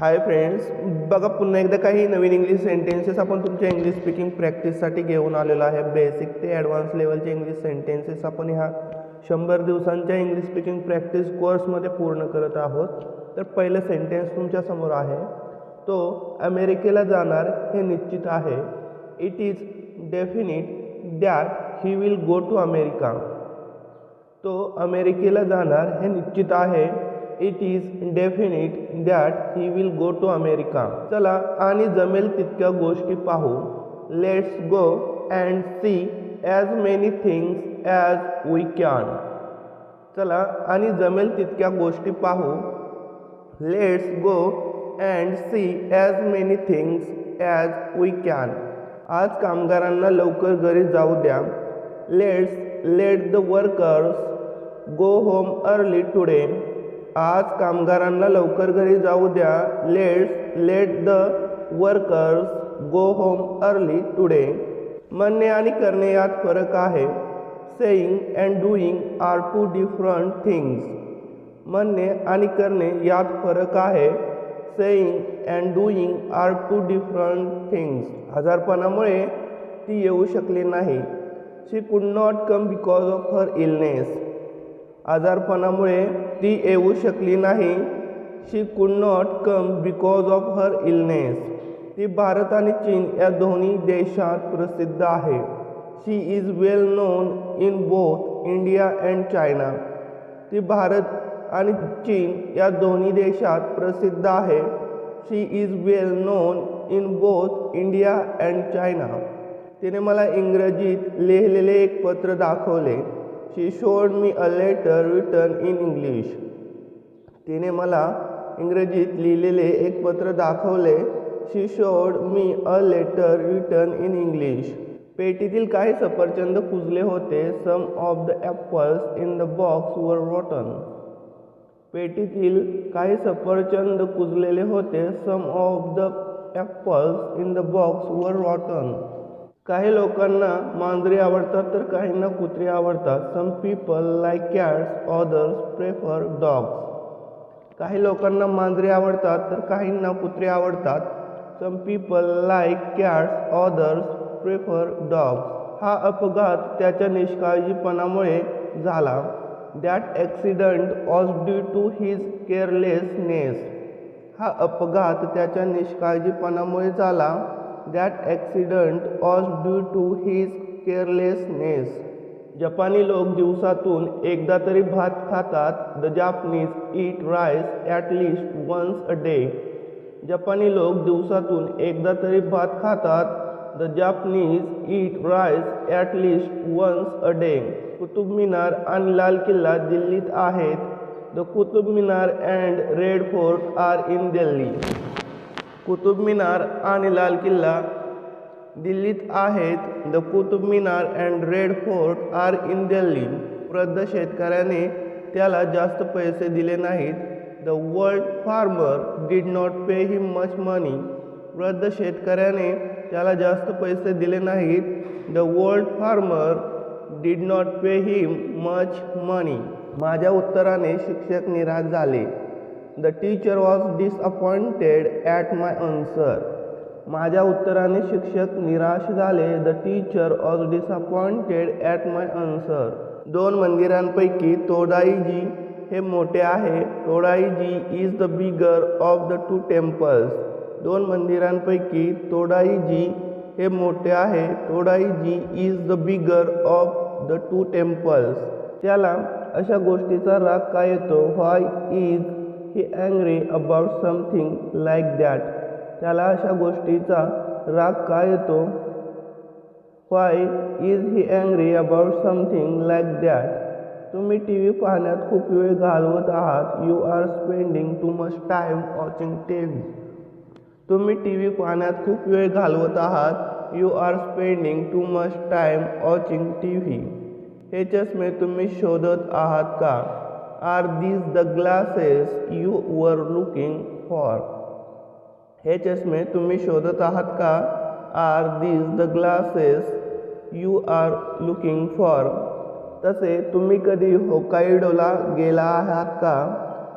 Hi friends बघा पुन्हा एकदा काही नवीन इंग्लिश सेंटेन्सेस आपण तुमच्या इंग्लिश स्पीकिंग प्रॅक्टिससाठी घेऊन आलेलो आहे. बेसिक ते ॲडव्हान्स लेवलचे इंग्लिश सेंटेन्सेस आपण ह्या शंभर दिवसांच्या इंग्लिश स्पीकिंग प्रॅक्टिस कोर्समध्ये पूर्ण करत आहोत. तर पहिलं सेंटेन्स तुमच्यासमोर आहे. तो अमेरिकेला जाणार हे निश्चित आहे. It is definite that he will go to America तो अमेरिकेला जाणार हे निश्चित आहे. It is definite that he will go to America चला आणि जमेल तितक्या गोष्टी पाहू let's go and see as many things as we can चला आणि जमेल तितक्या गोष्टी पाहू let's go and see as many things as we can आज कामगारांना लवकर घरी जाऊ द्या. Let's let the workers go home early today आज कामगारांना लवकर घरी जाऊ द्या. Let's let the workers go home early today म्हणणे आणि करणे यात फरक आहे. Saying and doing are two different things म्हणणे आणि करणे यात फरक आहे. Saying and doing are two different things आजारपणामुळे ती येऊ शकली नाही. She could not come because of her illness आजारपणामुळे ती येऊ शकली नाही. She could not come because of her illness ती भारत आणि चीन या दोन्ही देशात प्रसिद्ध आहे. She is well known in both India and China ती भारत आणि चीन या दोन्ही देशात प्रसिद्ध आहे. She is well known in both India and China तिने मला इंग्रजीत लिहिलेले एक पत्र दाखवले. She showed me a letter written in English तिने मला इंग्रजीत लिहिलेले एक पत्र दाखवले. She showed me a letter written in English पेटीतील काही सफरचंद कुजले होते. Some of the apples in the box were rotten पेटीतील काही सफरचंद कुजलेले होते. Some of the apples in the box were rotten काही लोकांना मांजरे आवडतात तर काहींना कुत्रे आवडतात. Some people like cats others prefer dogs काही लोकांना मांजरे आवडतात तर काहींना कुत्रे आवडतात. Some people like cats others prefer dogs हा अपघात त्याच्या निष्काळजीपणामुळे झाला. That accident was due to his carelessness हा अपघात त्याच्या निष्काळजीपणामुळे झाला. That accident was due to his carelessness जपानी लोक दिवसातून एकदा तरी भात खातात. The Japanese eat rice at least once a day जपानी लोक दिवसातून एकदा तरी भात खातात. The Japanese eat rice at least once a day Qutub Minar आणि लाल किल्ला दिल्लीत आहेत. The Qutub Minar and Red Fort are in Delhi Qutub Minar आणि लाल किल्ला. दिल्लीत आहेत the Qutub Minar and Red Fort are in Delhi. वृद्ध शेतकऱ्याने त्याला जास्त पैसे दिले नाहीत. The world farmer did not pay him much money. वृद्ध शेतकऱ्याने त्याला जास्त पैसे दिले नाहीत. The world farmer did not pay him much money. माझ्या उत्तराने शिक्षक निराश झाले. The teacher was disappointed at my answer माझ्या उत्तराने शिक्षक निराश झाले. The teacher was disappointed at my answer दोन मंदिरांपैकी तोडाईजी हे मोठे आहे. Todaiji is the bigger of the two temples दोन मंदिरांपैकी तोडाईजी हे मोठे आहे. Todaiji is the bigger of the two temples त्याला अशा गोष्टीचा राग का येतो? Why is he angry about something like that त्याला अशा गोष्टीचा राग का येतो? Why is he angry about something like that तुम्ही टी व्ही पाहण्यात खूप वेळ घालवत आहात. You are spending too much time watching T V तुम्ही टी व्ही पाहण्यात खूप वेळ घालवत आहात. You are spending too much time watching T V हे चष्मे तुम्ही शोधत आहात का? Are these the glasses you were looking for हे चष्मे तुम्ही शोधत आहात का? Are these the glasses you are looking for तसे तुम्ही कधी होकाईडोला गेला आहात का?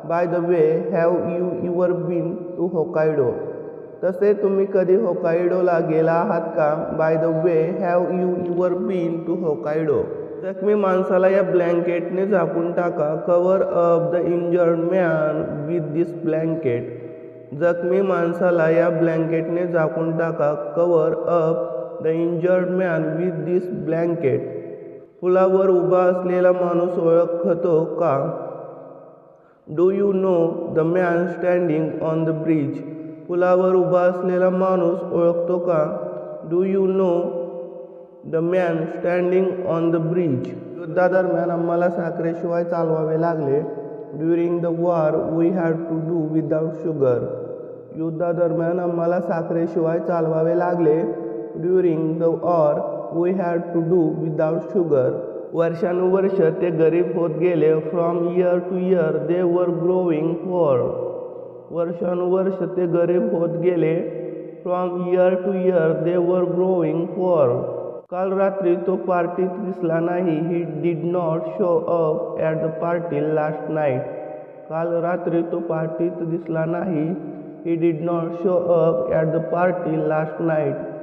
By the way have you your been to Hokkaido तसे तुम्ही कधी होकायडोला गेला आहात का? By the way have you your been to Hokkaido जखमी माणसाला या ब्लँकेटने झाकून टाका. Cover up the injured man with this blanket. जखमी माणसाला या ब्लँकेटने झाकून टाका. Cover up the injured man with this blanket. पुलावर उभा असलेला माणूस ओळखतो का? Do you know the man standing on the bridge? पुलावर उभा असलेला माणूस ओळखतो का? Do you know the man standing on the bridge युद्धादरम्यान आम्हाला साखरेशिवाय चालवावे लागले. During the war we had to do without sugar युद्धादरम्यान आम्हाला साखरेशिवाय चालवावे लागले. During the war we had to do without sugar वर्षानुवर्ष ते गरीब होत गेले. From year to year they were growing for वर्षानुवर्ष ते गरीब होत गेले. From year to year they were growing for काल रात्री तो पार्टीत दिसला नाही. He did not show up at the party last night काल रात्री तो पार्टीत दिसला नाही. He did not show up at the party last night